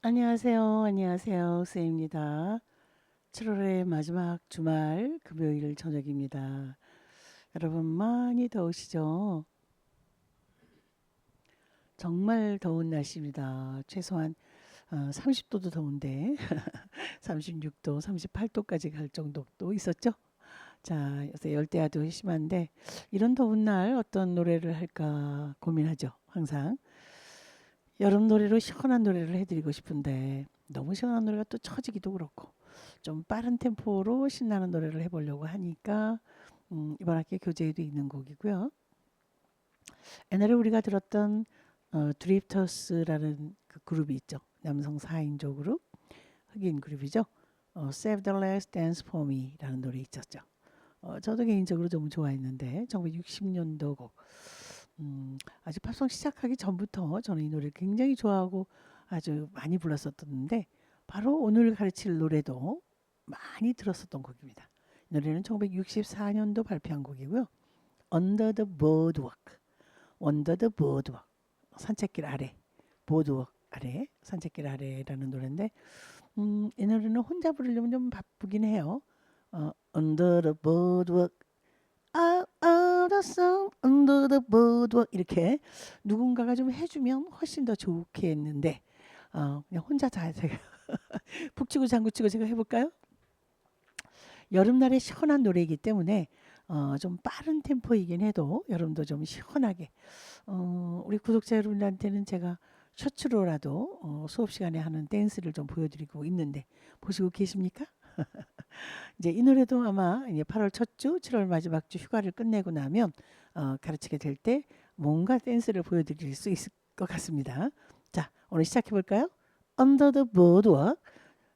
안녕하세요. 안녕하세요. 쌤입니다. 7월의 마지막 주말 금요일 저녁입니다. 여러분 많이 더우시죠? 정말 더운 날씨입니다. 최소한 어, 30도도 더운데 36도, 38도까지 갈 정도도 있었죠. 자, 요새 열대야도 심한데 이런 더운 날 어떤 노래를 할까 고민하죠. 항상. 여름 노래로 시원한 노래를 해드리고 싶은데 너무 시원한 노래가 또 처지기도 그렇고 좀 빠른 템포로 신나는 노래를 해보려고 하니까 음, 이번 학기 교재에도 있는 곡이고요. 옛날에 우리가 들었던 어, 드리프터스라는 그 그룹이 있죠. 남성 4인조 그룹, 흑인 그룹이죠. 어, Save the Last Dance for Me라는 노래 있었죠. 어, 저도 개인적으로 너무 좋아했는데 1960년도 곡. 음, 아주 팝송 시작하기 전부터 저는 이 노래를 굉장히 좋아하고 아주 많이 불렀었는데 바로 오늘 가르칠 노래도 많이 들었었던 곡입니다. 이 노래는 1964년도 발표한 곡이고요. Under the Boardwalk, Under the Boardwalk, 산책길 아래, 보드워크 아래, 산책길 아래라는 노래인데 음, 이 노래는 혼자 부르려면 좀 바쁘긴 해요. 어, Under the Boardwalk, out of the sun, under the boardwalk 이렇게 누군가가 좀 해주면 훨씬 더 좋겠는데 어, 그냥 혼자 다 제가 북치고 장구치고 제가 해볼까요? 여름날에 시원한 노래이기 때문에 어, 좀 빠른 템포이긴 해도 여러분도 좀 시원하게 어, 우리 구독자 여러분들한테는 제가 셔츠로라도 어, 수업 시간에 하는 댄스를 좀 보여드리고 있는데 보시고 계십니까? 이제 이 노래도 아마 이제 8월 첫 주, 7월 마지막 주 휴가를 끝내고 나면 어, 가르치게 될 때 뭔가 댄스를 보여드릴 수 있을 것 같습니다. 자, 오늘 시작해 볼까요? Under the Boardwalk,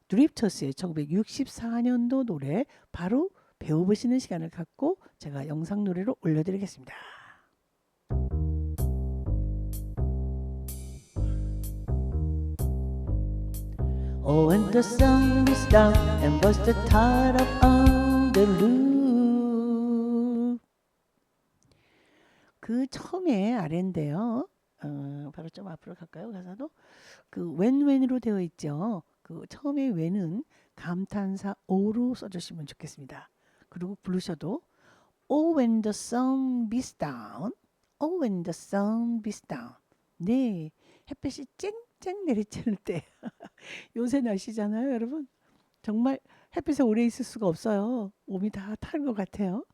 드립터스의 1964년도 노래 바로 배워보시는 시간을 갖고 제가 영상 노래로 올려드리겠습니다. Oh, when the sun is down and burst the tide up on the roof. 그 처음에 아래인데요. 어, 바로 좀 앞으로 갈까요? 가사도 그 when when으로 되어 있죠. 그 처음에 when은 감탄사 o로 써주시면 좋겠습니다. 그리고 부르셔도 Oh when the sun beats down, Oh when the sun beats down. 네, 햇볕이 쨍 쨍 내리쬐는 때 요새 날씨잖아요, 여러분. 정말 햇빛에 오래 있을 수가 없어요. 몸이 다 타는 것 같아요.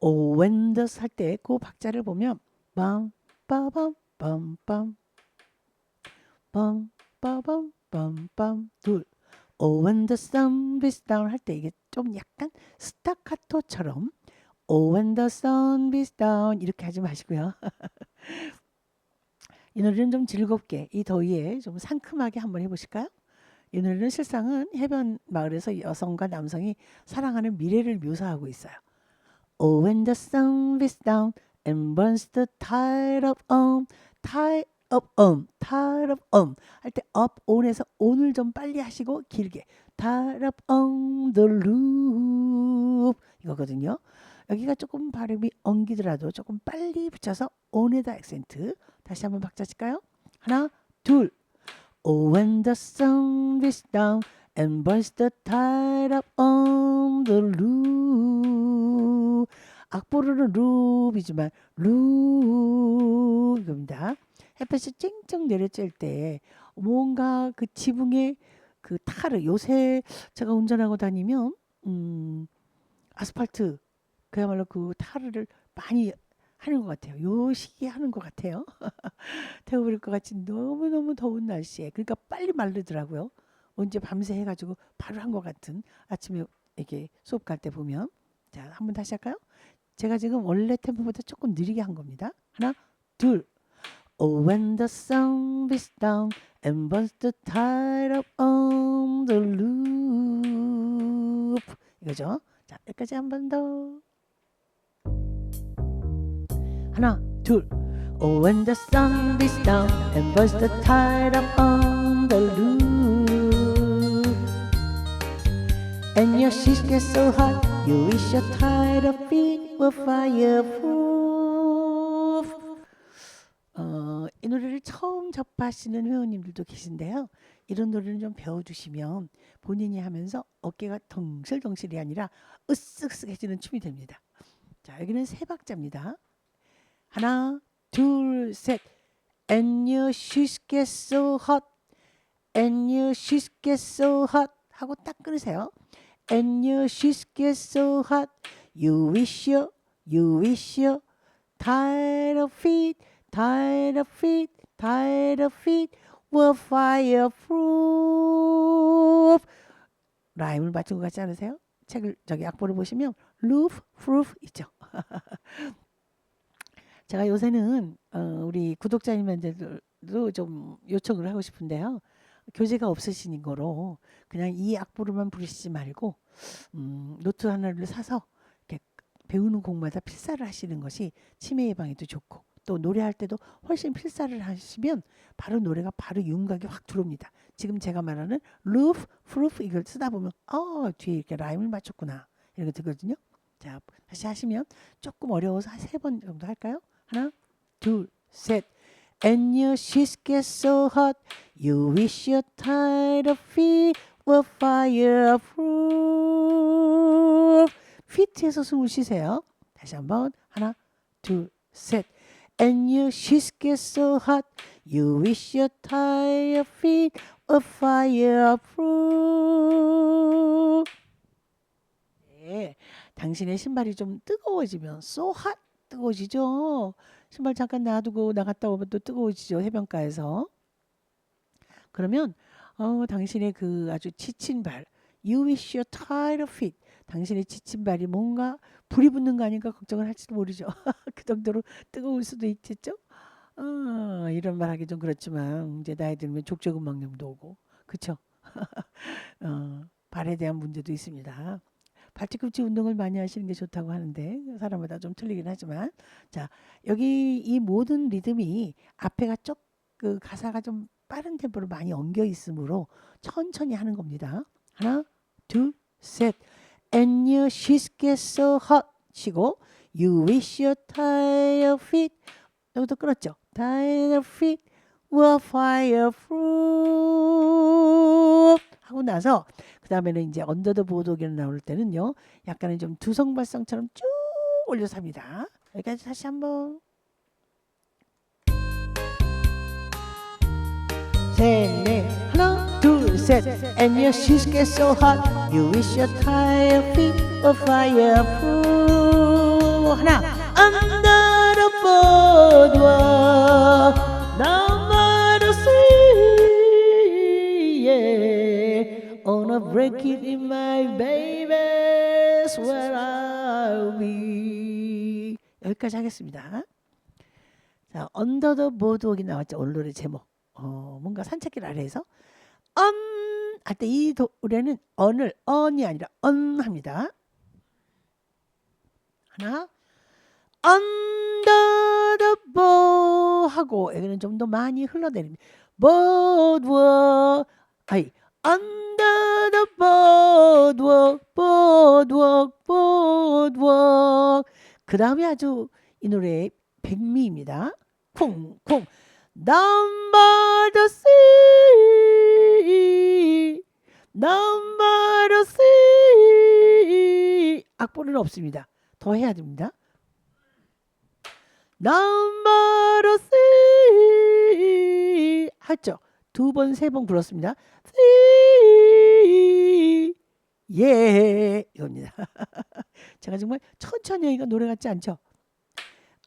오 웬더스 할 때 그 박자를 보면 빰 빠밤 빰빰 빰 빠밤 빰빰 둘오 웬더 선 비스 다운 할때 이게 좀 약간 스타카토처럼 오 웬더 선 비스 다운 이렇게 하지 마시고요. 이 노래는 좀 즐겁게 이 더위에 좀 상큼하게 한번 해보실까요? 이 노래는 실상은 해변 마을에서 여성과 남성이 사랑하는 미래를 묘사하고 있어요. Oh, when the sun beats down and burns the tide up on, tide up on, tide up on 할때 up on에서 on을 좀 빨리 하시고 길게 tide up on the roof 이거거든요. 여기가 조금 발음이 엉기더라도 조금 빨리 붙여서 on에다 액센트 다시 한번 박자 칠까요? 하나, 둘. Oh, when the sun beats down and burns the tide up on the roof. 악보로는 루 이겁니다. 햇볕이 쨍쨍 내려쬐을 때 뭔가 그 지붕에 그 타르 요새 제가 운전하고 다니면 음 아스팔트 그야말로 그 타르를 많이 하는 것 같아요. 요 시기에 하는 것 같아요. 태워버릴 것 같이 너무너무 더운 날씨에 그러니까 빨리 마르더라고요. 언제 밤새 해가지고 바로 한 것 같은 아침에 이렇게 수업 갈 때 보면 자 한번 다시 할까요? 제가 지금 원래 템포보다 조금 느리게 한 겁니다. 하나, 둘. Oh, when the sun beats down and burns the tide up on the roof. 이거죠. 자, 여기까지 한 번 더. 하나, 둘. Oh, when the sun beats down and burns the tide up on the roof. And your sheets get so hot, you wish your tired of feet were fireproof. 어, 이 노래를 처음 접하시는 회원님들도 계신데요. 이런 노래는 좀 배워주시면 본인이 하면서 어깨가 덩실덩실이 아니라 으쓱으쓱해지는 춤이 됩니다. 자 여기는 세 박자입니다. 하나 둘 셋. And your shoes get so hot. And your shoes get so hot. 하고 딱 끊으세요. And your shoes get so hot. You wish you, you wish you. Tired of feet, tired of feet, tired of feet. Were fireproof. 라임을 맞춘 것 같지 않으세요? 책을 저기 악보를 보시면 roof, proof 있죠. 제가 요새는 어, 우리 구독자님들도 좀 요청을 하고 싶은데요. 교재가 없으신 거로 그냥 이 악보로만 부르시지 말고 음, 노트 하나를 사서 이렇게 배우는 곡마다 필사를 하시는 것이 치매 예방에도 좋고 또 노래할 때도 훨씬 필사를 하시면 바로 노래가 바로 윤곽이 확 들어옵니다. 지금 제가 말하는 roof, proof 이걸 쓰다 보면 어 뒤에 이렇게 라임을 맞췄구나 거 되거든요. 자 다시 하시면 조금 어려워서 한세번 정도 할까요? 하나, 둘, 셋. And your shoes get so hot, you wish your tired of feet were fireproof. fit에서 숨을 쉬세요. 다시 한번 하나, 둘, 셋. And your shoes get so hot, you wish your tired feet were fireproof. 네, 당신의 신발이 좀 뜨거워지면 so hot 뜨거워지죠. 신발 잠깐 놔두고 나갔다 오면 또 뜨거워지죠. 해변가에서. 그러면 어, 당신의 그 아주 지친 발, you wish your tired feet. 당신의 지친 발이 뭔가 불이 붙는 거 아닌가 걱정을 할지도 모르죠. 그 정도로 뜨거울 수도 있겠죠. 어, 이런 말하기 좀 그렇지만 이제 나이 들면 족저근막염도 오고, 그쵸? 어, 발에 대한 문제도 있습니다. 발뒤꿈치 운동을 많이 하시는 게 좋다고 하는데 사람마다 좀 틀리긴 하지만 자 여기 이 모든 리듬이 앞에가 쪽그 가사가 좀 빠른 템포로 많이 엉겨 있으므로 천천히 하는 겁니다. 하나 둘 셋 And your shoes get so hot 치고 You wish your tired feet 여기도 끊었죠. Tired feet were fireproof 하고 나서 그 다음에는 이제 언더더 보도기를 나올 때는요. 약간의 좀 두성 발성처럼 쭉 올려서 합니다. 여기까지 다시 한번. 셋, 넷, 하나, 둘, 셋. And your shoes get so hot. You wish your tired feet were fireproof. 하나, under the boardwalk. Wanna break it in my baby's where I'll be. 여기까지 하겠습니다. 자, 언더 더 보드웍이 나왔죠. 오늘 노래 제목. 어, 뭔가 산책길 아래에서 언 할 때 이 노래는 언을 언이 아니라 언 합니다. 하나 under the boat 하고 여기는 좀 더 많이 흘러내립니다. boardwalk 아이 the boardwalk boardwalk boardwalk 그 다음에 아주 이 노래의 백미입니다. 쿵쿵 down by the sea 악보는 없습니다. 더 해야 됩니다. the sea 했죠. 두 번, 세 번 불었습니다. sea 예 이겁니다. 제가 정말 천천히 하니까 노래 같지 않죠?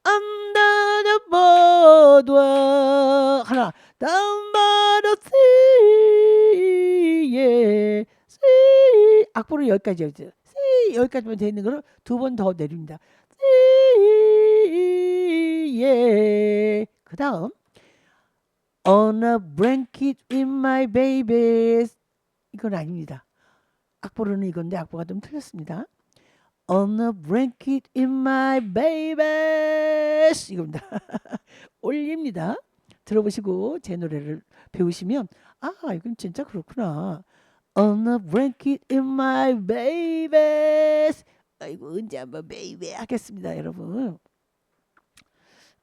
under the boardwalk 하나 down by the sea 예 sea 악보를 여기까지 했죠. sea 여기까지만 돼 있는 거를 두 번 더 내립니다. sea 예 그다음 on a blanket in my babies 이건 아닙니다. 악보로는 이건데 악보가 좀 틀렸습니다. On a blanket in my babies 이겁니다. 올립니다. 들어보시고 제 노래를 배우시면 아 이건 진짜 그렇구나. On a blanket in my babies 아이고 언제 한번 베이베 하겠습니다 여러분.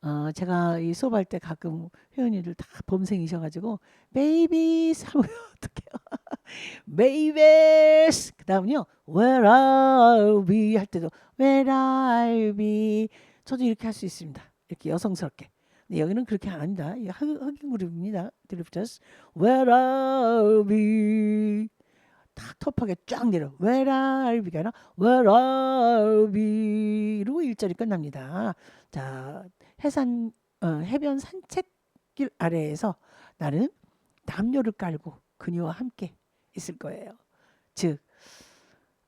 어, 제가 이 수업할 때 가끔 회원님들 다 범생이셔가지고 베이비스 하면 어떡해요? 베이비스 그 다음은요 Where are we 할 때도 Where are we 저도 이렇게 할 수 있습니다. 이렇게 여성스럽게. 근데 여기는 그렇게 안 합니다. 흑인 그룹입니다. 드리프터스 Where are we 탁 터프하게 쫙 내려 Where are we가 아니라 Where are we로 1절이 끝납니다. 자 해산 어, 해변 산책길 아래에서 나는 남녀를 깔고 그녀와 함께 있을 거예요. 즉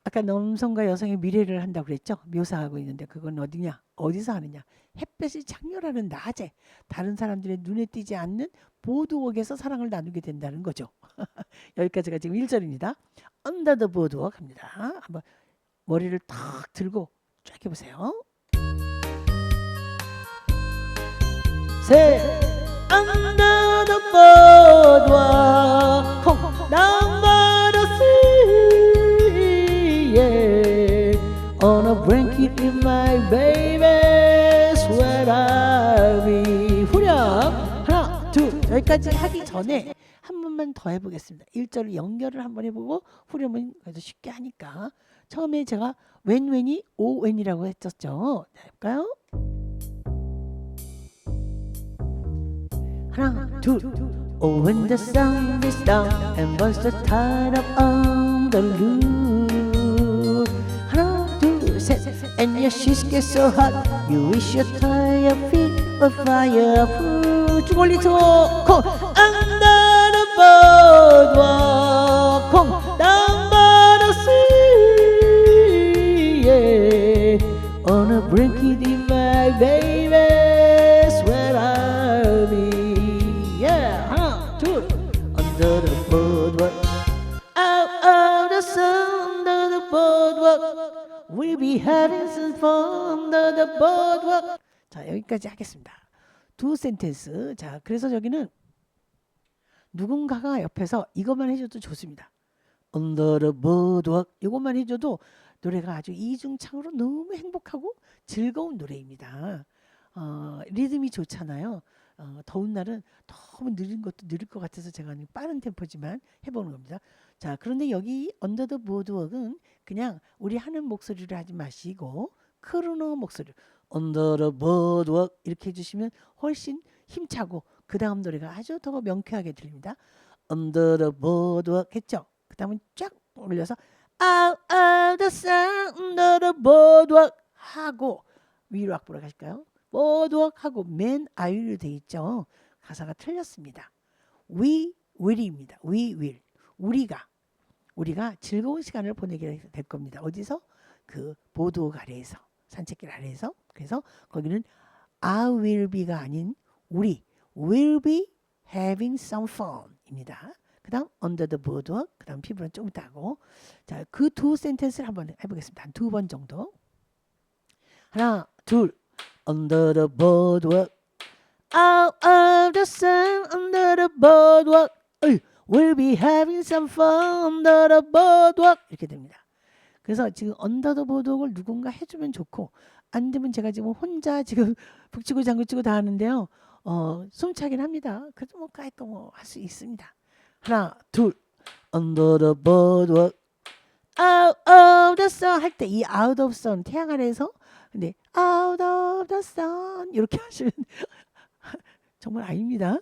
아까 남성과 여성의 미래를 한다고 그랬죠. 묘사하고 있는데 그건 어디냐? 어디서 하느냐? 햇볕이 장렬하는 낮에 다른 사람들의 눈에 띄지 않는 보드웍에서 사랑을 나누게 된다는 거죠. 여기까지가 지금 1절입니다. Under the boardwalk 합니다. 한번 머리를 탁 들고 쫙 해보세요. 셋 Under the boardwalk 콩 three yeah. On a blanket in my baby's where are we 후렴 하나 둘 여기까지 하기 전에 한 번만 더 해보겠습니다 1절을 연결을 한번 해보고 후렴은 그래도 쉽게 하니까 처음에 제가 o when이라고 했었죠 자 해볼까요 하나 둘 Oh when the sun is down and burns the tide up on the roof 하나 둘셋 and your shoes get so hot you wish your tired feet were fireproof 쭉 올리죠 콩 under the boardwalk 여기까지 하겠습니다 두 센텐스 자 그래서 저기는 누군가가 옆에서 이것만 해줘도 좋습니다 under the boardwalk 이것만 해줘도 노래가 아주 이중창으로 너무 행복하고 즐거운 노래입니다. 어, 리듬이 좋잖아요. 어, 더운 날은 너무 느린 것도 느릴 것 같아서 제가 빠른 템포지만 해보는 겁니다. 자, 그런데 여기 언더 더 보드웍은 그냥 우리 하는 목소리를 하지 마시고 크루너 목소리 언더 더 보드웍 이렇게 해주시면 훨씬 힘차고 그 다음 노래가 아주 더 명쾌하게 들립니다. 언더 더 보드웍 했죠? 그 다음은 쫙 올려서 out of the sun under the boardwalk 하고 위로 악보로 가실까요? boardwalk 하고 맨 아유로 돼 있죠. 가사가 틀렸습니다. we will입니다. we will 우리가 우리가 즐거운 시간을 보내게 될 겁니다. 어디서? 그 보드워크 아래에서 산책길 아래에서 그래서 거기는 I will be가 아닌 우리 will be having some fun입니다. 그다음 under the boardwalk 그다음 피부는 좀 이따 하고 자그 두 센텐스를 한번 해보겠습니다. 한 두 번 정도 하나 둘 under the boardwalk out of the sun under the boardwalk we'll be having some fun under the boardwalk 이렇게 됩니다. 그래서 지금 the boardwalk을 누군가 해주면 좋고 안 되면 제가 지금 혼자 지금 북치고 장구치고 다 하는데요. 어, 숨차긴 합니다. 그래도 뭐 까이까 뭐할 수 있습니다. 하나, 둘, under out of the sun 할 때 이 out of sun 태양 아래에서 근데 out of the sun 이렇게 하시면 정말 아닙니다.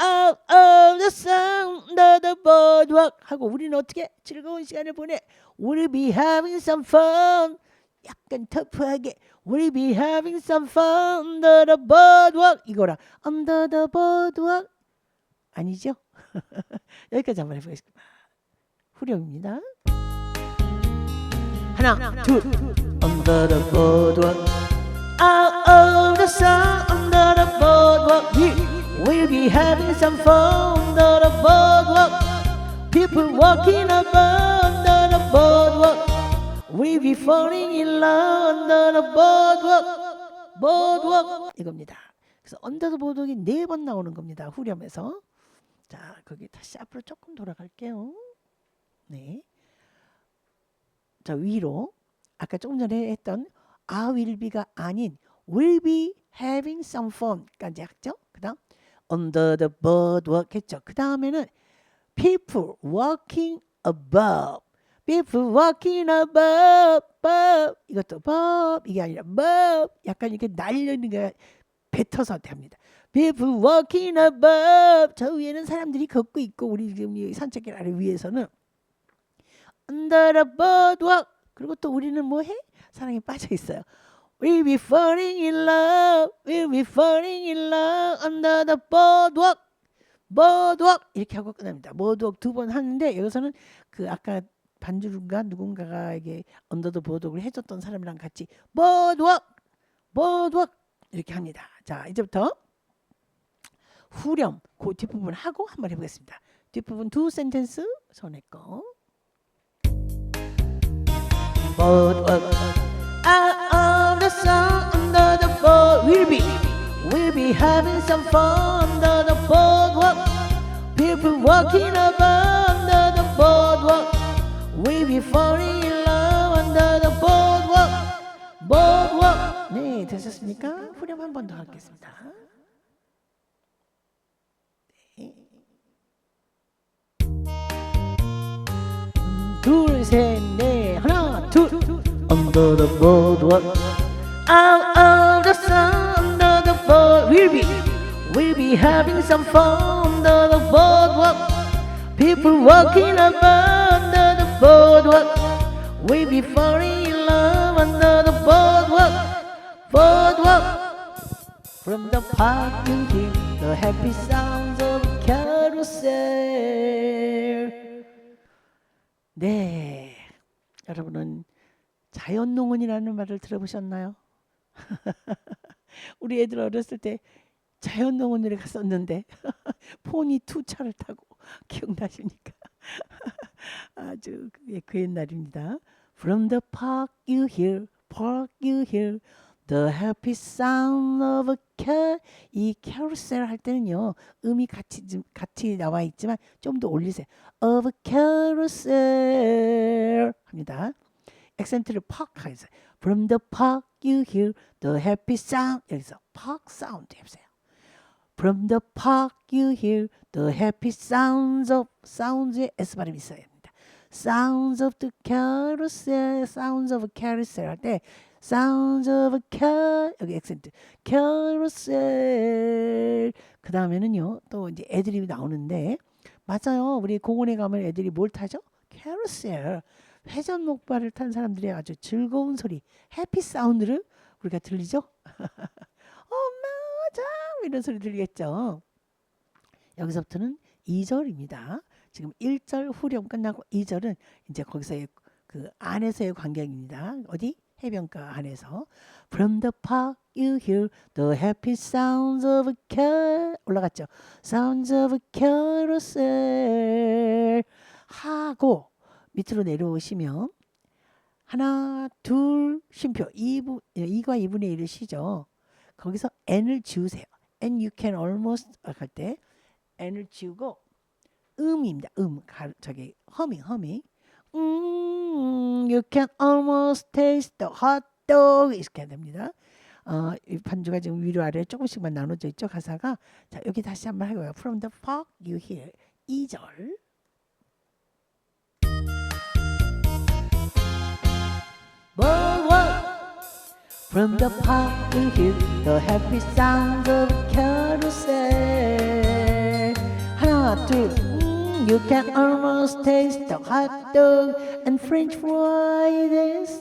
Out of the sun, under the boardwalk 하고 우리는 어떻게 즐거운 시간을 보내? We'll be having some fun. 약간 터프하게 We'll be having some fun under the boardwalk 이거라 under the boardwalk 아니죠? 여기까지 한번 해보겠습니다. 후렴입니다. 하나, 둘, under the boardwalk, out of the sun, under the boardwalk, we will be having some fun under the boardwalk. People walking about under the boardwalk, we'll be falling in love under the boardwalk, boardwalk 이겁니다. 그래서 under the boardwalk이 네 번 나오는 겁니다. 후렴에서. 자, 거기 다시 앞으로 조금 돌아갈게요. 네. 자, 위로 아까 조금 전에 했던 I will be가 아닌 will be having some fun까지 했죠. 그다음 under the boardwalk 했죠. 그 다음에는 people walking above, people walking above, above 이것도 above 이게 아니라 above 약간 이렇게 날리는 게 뱉어서 됩니다. People walking above 저 위에는 사람들이 걷고 있고 우리 지금 이 산책길 아래 위에서는 under the boardwalk 그리고 또 우리는 뭐 해? 사랑에 빠져 있어요. We'll be falling in love, we'll be falling in love under the boardwalk, boardwalk 이렇게 하고 끝납니다. boardwalk 두 번 하는데 여기서는 그 아까 반주인가 누군가가 이게 under the boardwalk을 해줬던 사람이랑 같이 boardwalk, boardwalk 이렇게 합니다. 자 이제부터 후렴 그 뒷부분 하고 한번 해보겠습니다. 뒷부분 두 센텐스 전에 거. boardwalk the sun under the board we'll be we'll be having some fun under the boardwalk people walking above under the boardwalk we'll be falling in love under the boardwalk boardwalk 네 되셨습니까? 후렴 한 번 더 하겠습니다 둘셋넷 하나 둘 under the boardwalk Out of the sun under the board we'll be we'll be having some fun under the boardwalk people walking above under the boardwalk we'll be falling in love under the boardwalk boardwalk from the park you hear the happy sounds of carousel 네 여러분은 자연농원이라는 말을 들어보셨나요? 우리 애들 어렸을 때 자연농원을 갔었는데 포니 투 차를 타고 기억나십니까? 아주 그, 그 옛날입니다. From the park you hear, park you hear the happy sound of a cat. 이 carousel 할 때는요 음이 같이 좀 같이 나와 있지만 좀 더 올리세요. Of a carousel 합니다. 액센트를 팍 하세요. From the park you hear the happy sound. 여기서 park sound 해보세요. From the park you hear the happy sounds of sounds에 s 발음이 있어야 됩니다. Sounds of the carousel, sounds of a carousel 할 때 sounds of a car 여기 액센트 carousel 그 다음에는요 또 이제 애드립이 나오는데 맞아요 우리 공원에 가면 애들이 뭘 타죠? carousel 회전 목발을 탄 사람들의 아주 즐거운 소리, 해피 사운드를 우리가 들리죠? 엄마 자 이런 소리 들리겠죠? 여기서부터는 2절입니다. 지금 1절 후렴 끝나고 2절은 이제 거기서의 그 안에서의 광경입니다. 어디? 해변가 안에서 From the park you hear the happy sounds of a car 올라갔죠. Sounds of a carousel 하고 밑으로 내려오시면 하나 둘 쉼표 2부 2과 2분의 1을 쉬죠. 거기서 n을 지우세요. and you can almost 할 때 n을 지우고 음입니다. 음 가, 저기 허밍 허밍 음 you can almost taste the hot dog 이렇게 됩니다. 어, 이 반주가 지금 위로 아래 조금씩만 나눠져 있죠 가사가 자 여기 다시 한번 해봐요. From the park you hear 2절 From the park you hear the happy sounds of carousel. 하나 둘, 음, you can almost taste the hot dog and French fry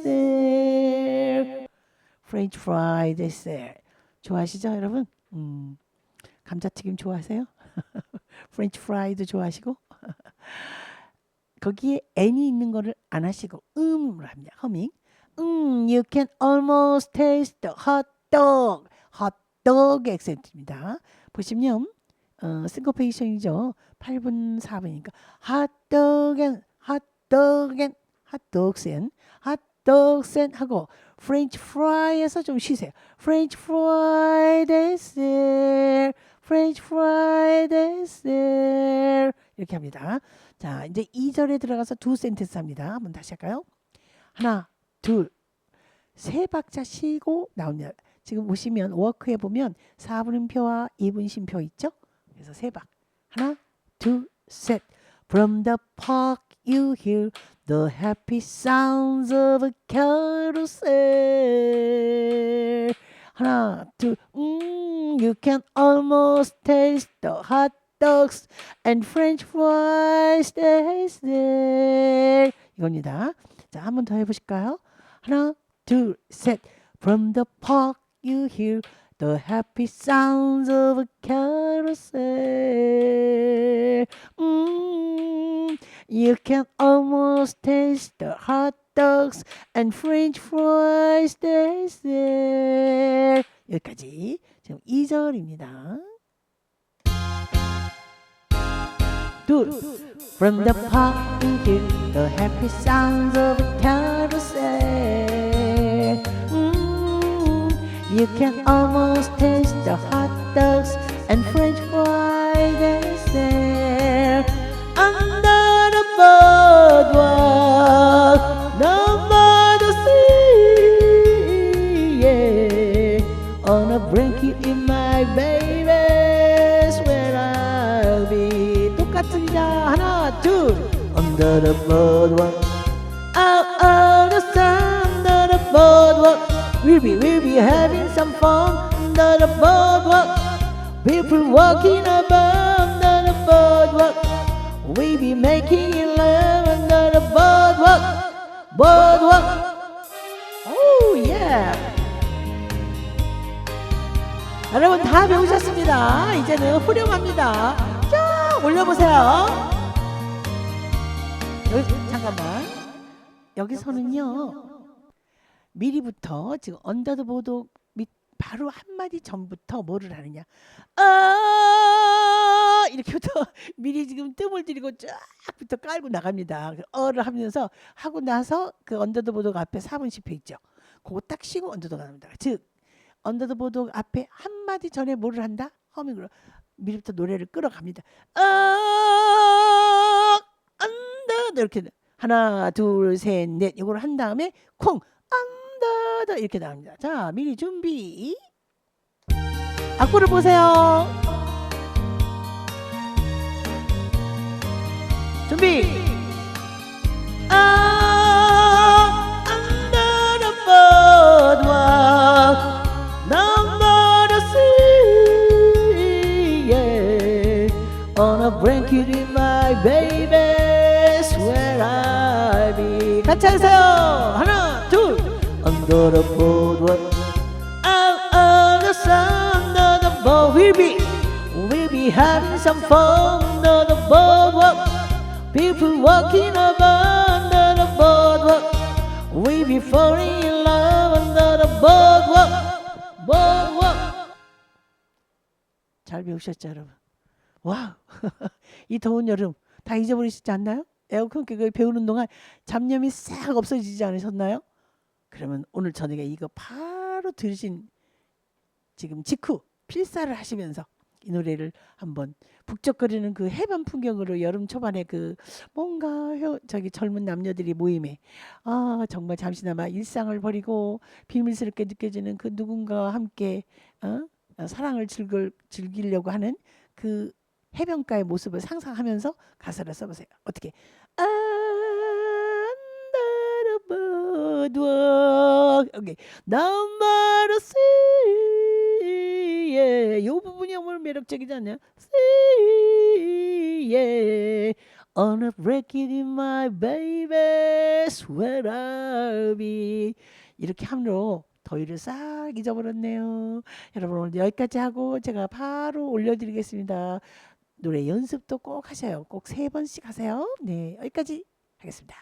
there. French fry there. 좋아하시죠, 여러분? 음, 감자튀김 좋아하세요? French fry도 좋아하시고? 거기에 n이 있는 거를 안 하시고 음으로 합니다. 허밍. 음, you can almost taste the hot dog. hot dog 액센트입니다. 보시면 어, 싱코페이션이죠. 8분 4분이니까 hot dog and hot dog and hot dogs and hot dogs and 하고 French fry에서 좀 쉬세요. French fry there. French fry there. 이렇게 합니다. 자, 이제 2절에 들어가서 두 센텐스 합니다. 한번 다시 할까요? 하나, 둘, 세 박자 쉬고 나옵니다. 지금 보시면 워크에 보면 4분음표와 2분심표 있죠? 그래서 세 박. 하나, 둘, 셋. From the park you hear the happy sounds of a carousel. 하나, 둘, 음, you can almost taste the hot dogs and french fries that's there. 이겁니다. 자, 한 번 더 해보실까요? 하나, 둘, 셋. From the park you hear the happy sounds of a carousel. Mm, you can almost taste the hot dogs and french fries that's there. 여기까지. 지금 2절입니다. 둘. From the park hear the happy sounds of a carousel. Mm, you can almost taste the hot dogs and French the boardwalk, out of the sun, under the boardwalk. We'll be, we'll be having some fun under the boardwalk. People walking above under the boardwalk. We be making love under the boardwalk. Boardwalk. Oh yeah. 여러분 다 배우셨습니다. 이제는 후렴합니다. 쫙 올려보세요. 여기 잠깐만. 여기서는요. 미리부터 지금 언더드 보도 밑 바로 한 마디 전부터 뭐를 하느냐. 아 이렇게부터 미리 지금 뜸을 들이고 쫙부터 깔고 나갑니다. 그 어를 하면서 하고 나서 그 언더드 보도 앞에 4분 10회 있죠. 그거 딱 쉬고 언더드 가랍니다. 즉 언더드 보도 앞에 한 마디 전에 뭐를 한다? 허밍으로 미리부터 노래를 끌어갑니다. 아 언더드 이렇게 하나 둘 셋 넷 이걸 한 다음에 콩 언더드 이렇게 나옵니다. 자 미리 준비. 악보를 보세요. 준비. 아, 하세요. 하나, 둘. Under the boardwalk, out of the sun, under the board, we'll be, we'll be having some fun under the boardwalk. People walking about under the boardwalk. We be falling in love under the boardwalk. boardwalk. 잘 배우셨죠, 여러분? 와우! 이 더운 여름 다 잊어버리시지 않나요? 에어컨 끄고 배우는 동안 잡념이 싹 없어지지 않으셨나요? 그러면 오늘 저녁에 이거 바로 들으신 지금 직후 필사를 하시면서 이 노래를 한번 북적거리는 그 해변 풍경으로 여름 초반에 그 뭔가 혀- 저기 젊은 남녀들이 모임에 아 정말 잠시나마 일상을 버리고 비밀스럽게 느껴지는 그 누군가와 함께 어? 어, 사랑을 즐길, 즐기려고 하는 그 해변가의 모습을 상상하면서 가사를 써보세요. 어떻게? Boardwalk. 오케이. Sea. 예. 이 부분이 정말 매력적이지? Sea. 예. On a break it in my baby's where I'll be. 이렇게 함으로 더위를 싹 잊어버렸네요. 여러분 오늘 여기까지 하고 제가 바로 올려드리겠습니다. 노래 연습도 꼭 하셔요. 꼭 세 번씩 하세요. 네, 여기까지 하겠습니다.